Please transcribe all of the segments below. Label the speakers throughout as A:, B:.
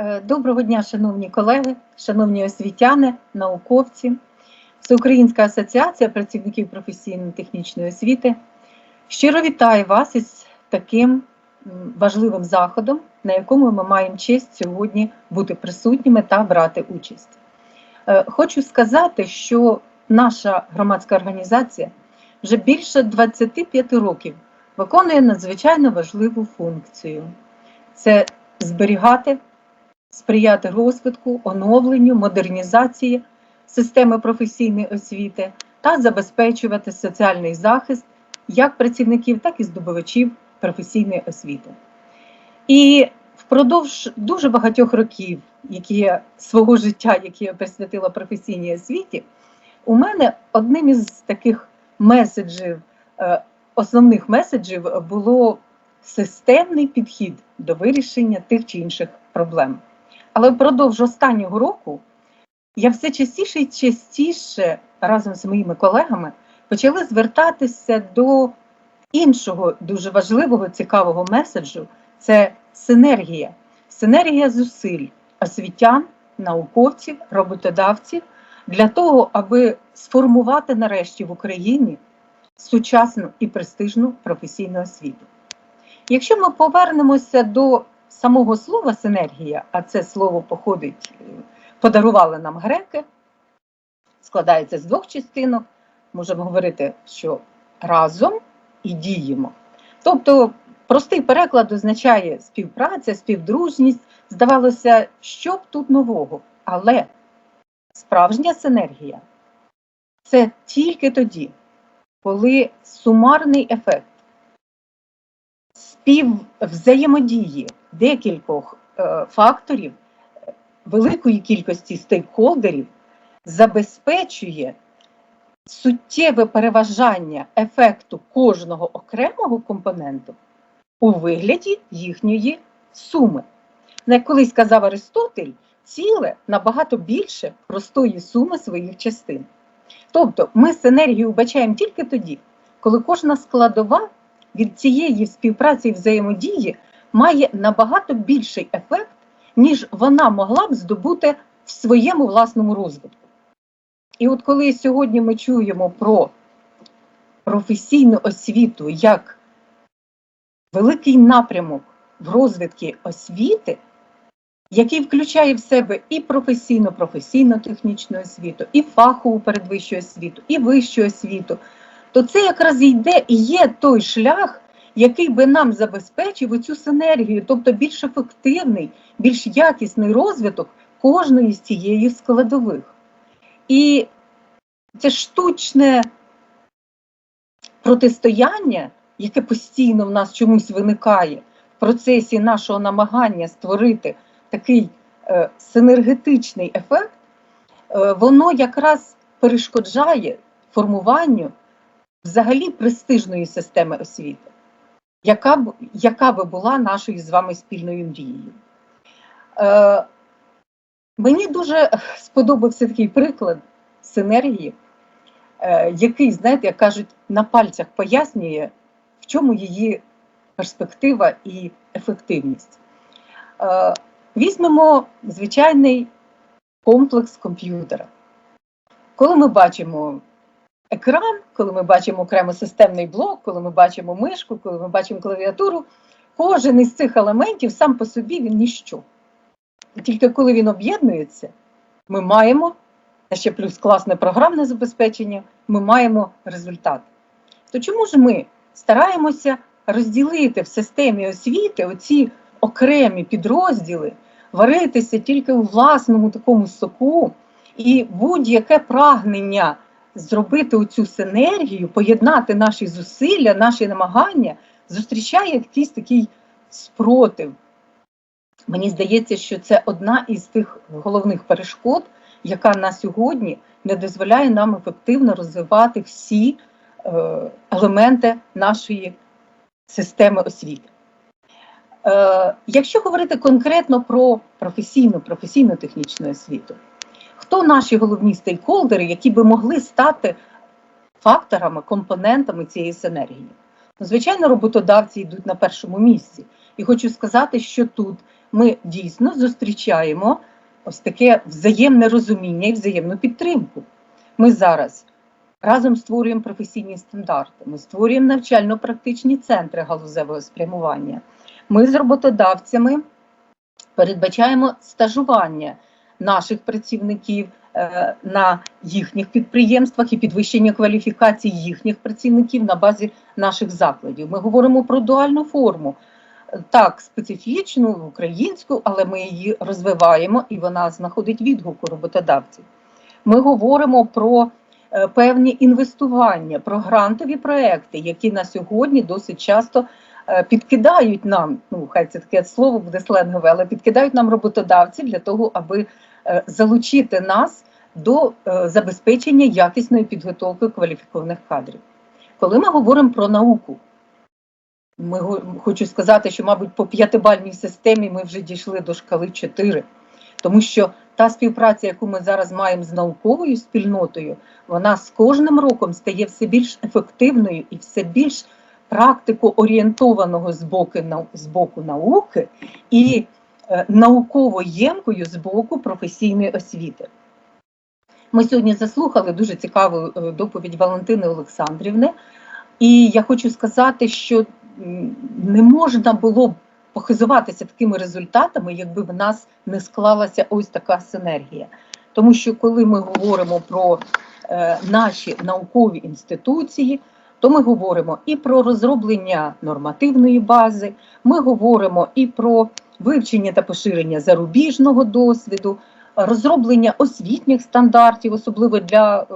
A: Е, Доброго дня, шановні колеги, шановні освітяни, науковці, Всеукраїнська асоціація працівників професійно-технічної освіти. Щиро вітаю вас із таким важливим заходом, на якому ми маємо честь сьогодні бути присутніми та брати участь. Е, Хочу сказати, що наша громадська організація вже більше 25 років виконує надзвичайно важливу функцію це зберігати сприяти розвитку, оновленню, модернізації системи професійної освіти та забезпечувати соціальний захист як працівників, так і здобувачів професійної освіти. І впродовж дуже багатьох років, які я свого життя, які я присвятила професійній освіті, у мене одним із таких меседжів, е, основних меседжів було системний підхід до вирішення тих чи інших проблем. Але впродовж останнього року я все частіше і частіше разом з моїми колегами почали звертатися до іншого дуже важливого, цікавого меседжу це синергія. Синергія зусиль освітян, науковців, роботодавців для того, аби сформувати нарешті в Україні сучасну і престижну професійну освіту. Якщо ми повернемося до самого слова синергія, а це слово походить, е, подарували нам греки, складається з двох частинок. Можемо говорити, що разом і діємо. Тобто, простий переклад означає співпраця, співдружність. Здавалося, що б тут нового. Але справжня синергія це тільки тоді, коли сумарний ефект співвзаємодії декількох е, факторів, великої кількості стейкхолдерів забезпечує суттєве переважання ефекту кожного окремого компоненту у вигляді їхньої суми. Як колись казав Аристотель, ціле набагато більше простої суми своїх частин. Тобто ми синергію вбачаємо тільки тоді, коли кожна складова від цієї співпраці і взаємодії має набагато більший ефект, ніж вона могла б здобути в своєму власному розвитку. І от коли сьогодні ми чуємо про професійну освіту як великий напрямок в розвитку освіти, який включає в себе і професійну, професійно-технічну освіту, і фахову передвищу освіту, і вищу освіту, то це якраз і йде і є той шлях, який би нам забезпечив оцю синергію, тобто більш ефективний, більш якісний розвиток кожної з цієї складових. І це штучне протистояння, яке постійно в нас чомусь виникає в процесі нашого намагання створити такий е, синергетичний ефект, е, воно якраз перешкоджає формуванню взагалі престижної системи освіти, яка б яка би була нашою з вами спільною мрією. Е, Мені дуже сподобався такий приклад синергії, е, який, знаєте, як кажуть, на пальцях пояснює, в чому її перспектива і ефективність. Е, Візьмемо звичайний комплекс комп'ютера. Коли ми бачимо екран, коли ми бачимо окремо системний блок, коли ми бачимо мишку, коли ми бачимо клавіатуру, кожен із цих елементів сам по собі він ніщо. І тільки коли він об'єднується, ми маємо, ще плюс класне програмне забезпечення, ми маємо результат. То чому ж ми стараємося розділити в системі освіти оці окремі підрозділи, варитися тільки у власному такому соку, і будь-яке прагнення зробити оцю синергію, поєднати наші зусилля, наші намагання, зустрічає якийсь такий спротив. Мені здається, що це одна із тих головних перешкод, яка на сьогодні не дозволяє нам ефективно розвивати всі е, елементи нашої системи освіти. Е, якщо говорити конкретно про професійну, професійно-технічну освіту, хто наші головні стейкхолдери, які би могли стати факторами, компонентами цієї синергії? Ну, Звичайно, роботодавці йдуть на першому місці. І хочу сказати, що тут ми дійсно зустрічаємо ось таке взаємне розуміння і взаємну підтримку. Ми зараз разом створюємо професійні стандарти, ми створюємо навчально-практичні центри галузевого спрямування. Ми з роботодавцями передбачаємо стажування наших працівників е, на їхніх підприємствах і підвищення кваліфікації їхніх працівників на базі наших закладів. Ми говоримо про дуальну форму. Так, специфічну українську, але ми її розвиваємо і вона знаходить відгук у роботодавців. Ми говоримо про е, певні інвестування, про грантові проекти, які на сьогодні досить часто е, підкидають нам, ну хай це таке слово буде сленгове, але підкидають нам роботодавці для того, аби залучити нас до е, забезпечення якісної підготовки кваліфікованих кадрів. Коли ми говоримо про науку, ми хочу сказати, що, мабуть, по п'ятибальній системі ми вже дійшли до шкали 4, тому що та співпраця, яку ми зараз маємо з науковою спільнотою, вона з кожним роком стає все більш ефективною і все більш практико-орієнтованого з боку, з боку науки і е, науково ємкою з боку професійної освіти. Ми сьогодні заслухали дуже цікаву е, доповідь Валентини Олександрівни, і я хочу сказати, що не можна було б похизуватися такими результатами, якби в нас не склалася ось така синергія. Тому що коли ми говоримо про е, наші наукові інституції, то ми говоримо і про розроблення нормативної бази, ми говоримо і про вивчення та поширення зарубіжного досвіду, розроблення освітніх стандартів, особливо для е,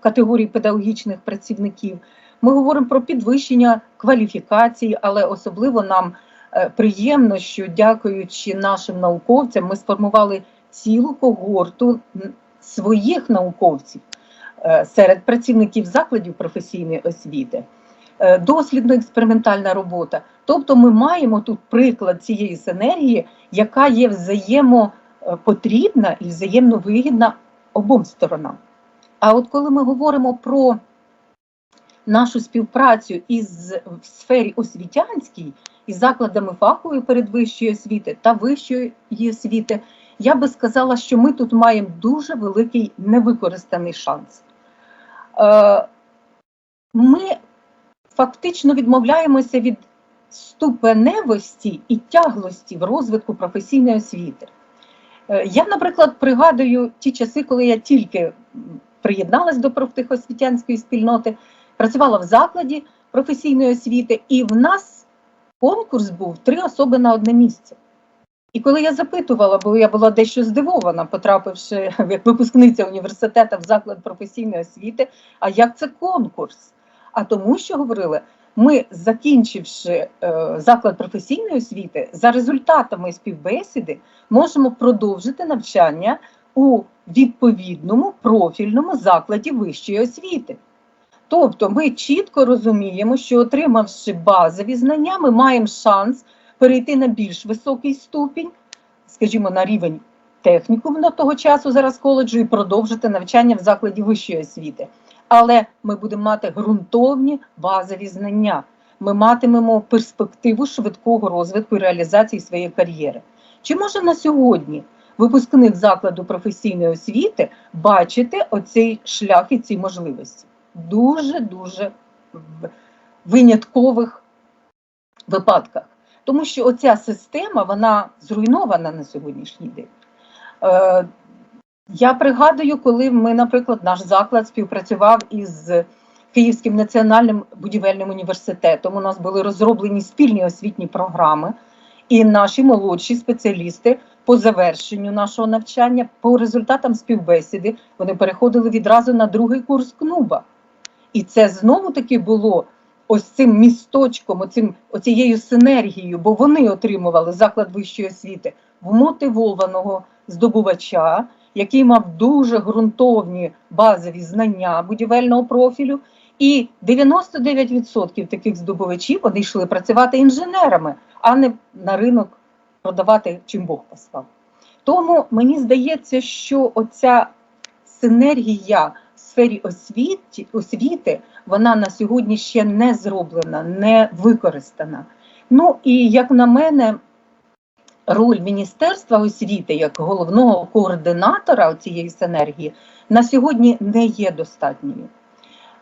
A: категорій педагогічних працівників. Ми говоримо про підвищення кваліфікації, але особливо нам е, приємно, що дякуючи нашим науковцям, ми сформували цілу когорту своїх науковців е, серед працівників закладів професійної освіти. Е, Дослідно-експериментальна робота. Тобто ми маємо тут приклад цієї синергії, яка є взаємопотрібна і взаємно вигідна обом сторонам. А от коли ми говоримо про нашу співпрацю із в сфері освітянській із закладами фахової передвищої освіти та вищої освіти, я би сказала, що ми тут маємо дуже великий невикористаний шанс. Е, Ми фактично відмовляємося від ступеневості і тяглості в розвитку професійної освіти. Е, Я, наприклад, пригадую ті часи, коли я тільки приєдналась до профтехосвітянської спільноти, працювала в закладі професійної освіти, і в нас конкурс був три особи на одне місце. І коли я запитувала, бо я була дещо здивована, потрапивши як випускниця університету в заклад професійної освіти, а як це конкурс? А тому, що говорили, ми, закінчивши е, заклад професійної освіти, за результатами співбесіди можемо продовжити навчання у відповідному профільному закладі вищої освіти. Тобто ми чітко розуміємо, що отримавши базові знання, ми маємо шанс перейти на більш високий ступінь, скажімо, на рівень технікуму того часу зараз коледжу і продовжити навчання в закладі вищої освіти. Але ми будемо мати ґрунтовні базові знання. Ми матимемо перспективу швидкого розвитку і реалізації своєї кар'єри. Чи може на сьогодні випускник закладу професійної освіти бачити оцей шлях і ці можливості? Дуже дуже виняткових випадках. Тому що оця система вона зруйнована на сьогоднішній день. Я пригадую, коли ми, наприклад, наш заклад співпрацював із Київським національним будівельним університетом. У нас були розроблені спільні освітні програми, і наші молодші спеціалісти по завершенню нашого навчання, по результатам співбесіди, вони переходили відразу на другий курс КНУБа. І це знову таки було ось цим місточком, оцим, оцією синергією, бо вони отримували заклад вищої освіти вмотивованого здобувача, який мав дуже ґрунтовні базові знання будівельного профілю. І 99% таких здобувачів вони йшли працювати інженерами, а не на ринок продавати чим Бог послав. Тому мені здається, що оця синергія в сфері освіти, освіти вона на сьогодні ще не зроблена, не використана. Ну і як на мене, роль Міністерства освіти як головного координатора цієї синергії на сьогодні не є достатньою.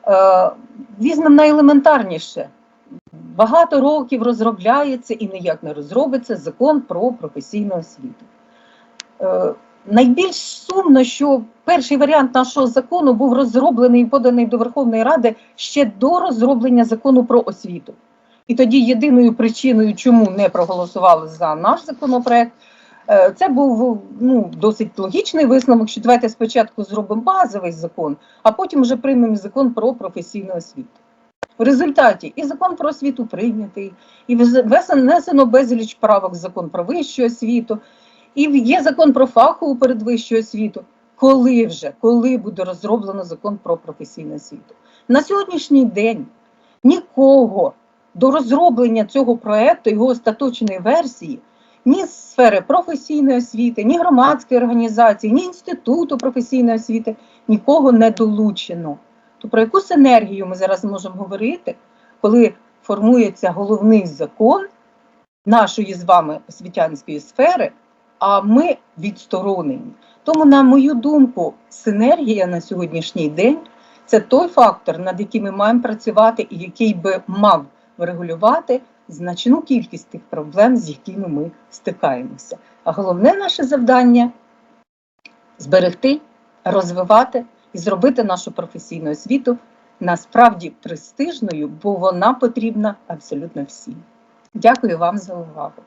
A: Е, Візьмемо найелементарніше. Багато років розробляється і ніяк не розробиться закон про професійну освіту. Е, Найбільш сумно, що перший варіант нашого закону був розроблений і поданий до Верховної Ради ще до розроблення закону про освіту. І тоді єдиною причиною, чому не проголосували за наш законопроект, е, це був ну, досить логічний висновок, що давайте спочатку зробимо базовий закон, а потім вже приймемо закон про професійну освіту. В результаті і закон про освіту прийнятий, і внесено безліч правок закон про вищу освіту, і є закон про фахову передвищу освіту. Коли вже, коли буде розроблено закон про професійну освіту? На сьогоднішній день нікого до розроблення цього проекту, його остаточної версії, ні з сфери професійної освіти, ні громадської організації, ні інституту професійної освіти нікого не долучено. То про яку синергію ми зараз можемо говорити, коли формується головний закон нашої з вами освітянської сфери, а ми відсторонені. Тому, на мою думку, синергія на сьогоднішній день це той фактор, над яким ми маємо працювати, і який би мав врегулювати значну кількість тих проблем, з якими ми стикаємося. А головне наше завдання зберегти, розвивати і зробити нашу професійну освіту насправді престижною, бо вона потрібна абсолютно всім. Дякую вам за увагу.